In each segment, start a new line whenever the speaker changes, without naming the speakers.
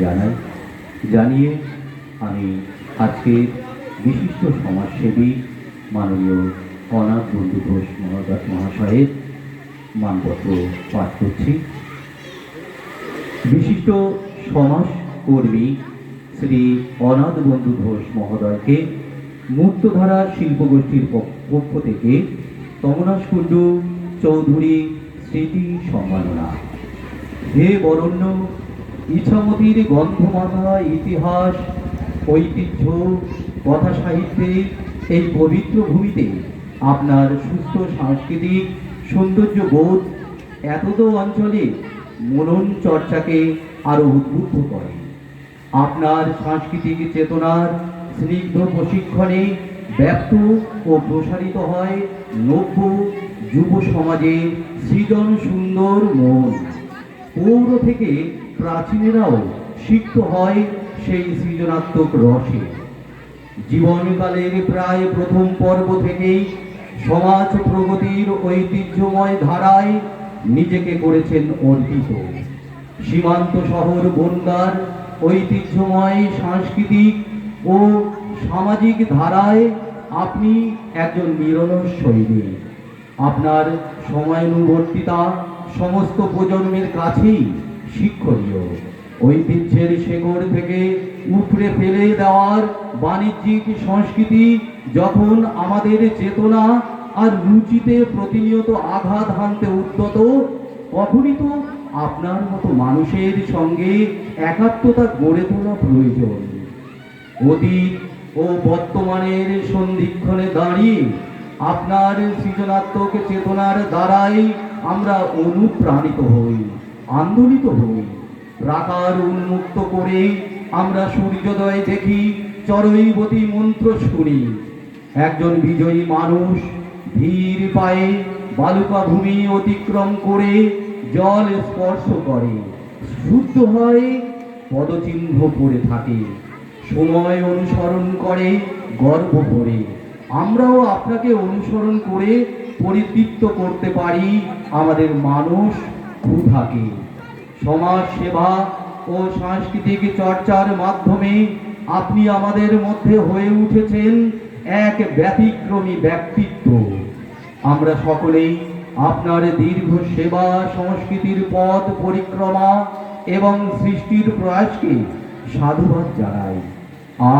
জানাই। জানিয়ে আমি আজকে বিশিষ্ট সমাজসেবী মাননীয় অনাথ বন্ধু ঘোষ মহাদাস মহাশয়ের মানপত্র পাঠ করছি। বিশিষ্ট সমাজকর্মী শ্রী অনাথ বন্ধু ঘোষ মহোদয়কে মুক্তধারা শিল্পগোষ্ঠীর পক- পক্ষ থেকে তমনাশ কুণ্ডু চৌধুরী স্মৃতি সম্মাননা। হে বরণ্য ইছামতির গন্ধমাতা ইতিহাস, ঐতিহ্য, কথা সাহিত্যের এই পবিত্র ভূমিতে আপনার সুস্থ সাংস্কৃতিক সৌন্দর্য বোধ এতদ অঞ্চলে মনন চর্চাকে আরও উদ্বুদ্ধ করে। আপনার সাংস্কৃতিক চেতনার স্নিগ্ধ প্রশিক্ষণে ব্যক্ত ও প্রসারিত হয় নব্য যুব সমাজে সৃজন সুন্দর মন। পৌর থেকে প্রাচীনেরাও সিক্ত হয় সেই সৃজনাত্মক রসে। জীবনকালের প্রায় প্রথম পর্ব থেকেই সমাজ প্রগতির ঐতিহ্যময় ধারায় নিজেকে করেছেন অর্পিত। সীমান্ত শহর বনগার ঐতিহ্যময় সাংস্কৃতিক ও সামাজিক ধারায় আপনি একজন নিরলস সৈনিক। আপনার সময়ানুবর্তিতা সমস্ত প্রজন্মের কাছেই শিক্ষণীয়। ঐতিহ্যের শেকড় থেকে উপড়ে ফেলে দেওয়ার বাণিজ্যিক সংস্কৃতি যখন আমাদের চেতনা আর রুচিতে প্রতিনিয়ত আঘাত হানতে উদ্যত, তখনই তো আপনার মতো মানুষের সঙ্গে একাত্মতা গড়ে তোলা প্রয়োজন। অতীত ও বর্তমানের সন্ধিক্ষণে দাঁড়িয়ে আপনার সৃজনাত্মক চেতনার দ্বারাই আমরা অনুপ্রাণিত হই, আন্দোলিত হই। প্রাকার উন্মুক্ত করে আমরা সূর্যোদয় দেখি, চরৈবতী মন্ত্র শুনি। একজন বিজয়ী মানুষ ধীর পায়ে বালুকা ভূমি অতিক্রম করে জল স্পর্শ করে, শুদ্ধ হয়, পদচিহ্ন পড়ে থাকে। সময় অনুসরণ করে গর্ব করে। আমরাও আপনাকে অনুসরণ করে পরিতৃপ্ত করতে পারি আমাদের মানুষ ক্ষুধাকে। সমাজ সেবা ও সাংস্কৃতিক চর্চার মাধ্যমে আপনি আমাদের মধ্যে হয়ে উঠেছেন এক ব্যতিক্রমী ব্যক্তিত্ব। আমরা সকলেই আপনার দীর্ঘ সেবা সংস্কৃতির পথ পরিক্রমা এবং সৃষ্টির প্রয়াসকে সাধুবাদ জানাই।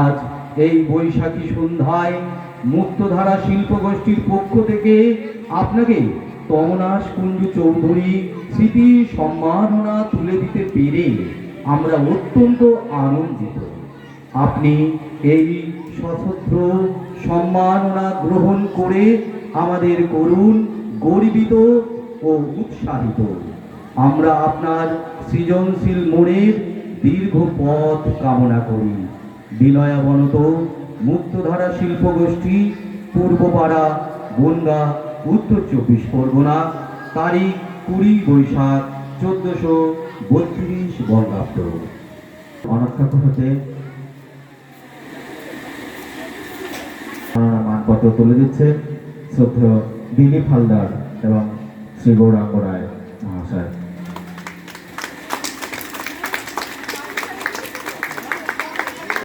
আজ এই বৈশাখী সন্ধ্যায় মুক্তধারা শিল্পগোষ্ঠীর পক্ষ থেকে আপনাকে তমনাশ কুঞ্জু চৌধুরী স্মৃতি সম্মাননা তুলে দিতে পেরে আমরা অত্যন্ত আনন্দিত। আপনি এই সশস্ত্র সম্মাননা গ্রহণ করে আমাদের করুন গর্বিত ও উৎসাহিত। আমরা আপনার সৃজনশীল মনের দীর্ঘ পথ কামনা করি। বিনয়াবনত মুক্তধারা শিল্পগোষ্ঠী, পূর্বপাড়া, বনগা, উত্তর চব্বিশ পরগনা, তারিখ কুড়ি বৈশাখ চোদ্দশো বত্রিশ বঙ্গাব্দ।
হতে মানপত্র তুলে দিচ্ছে শ্রদ্ধেয় দিলীপ হালদার এবং শ্রী গৌরাঙ্গ রায়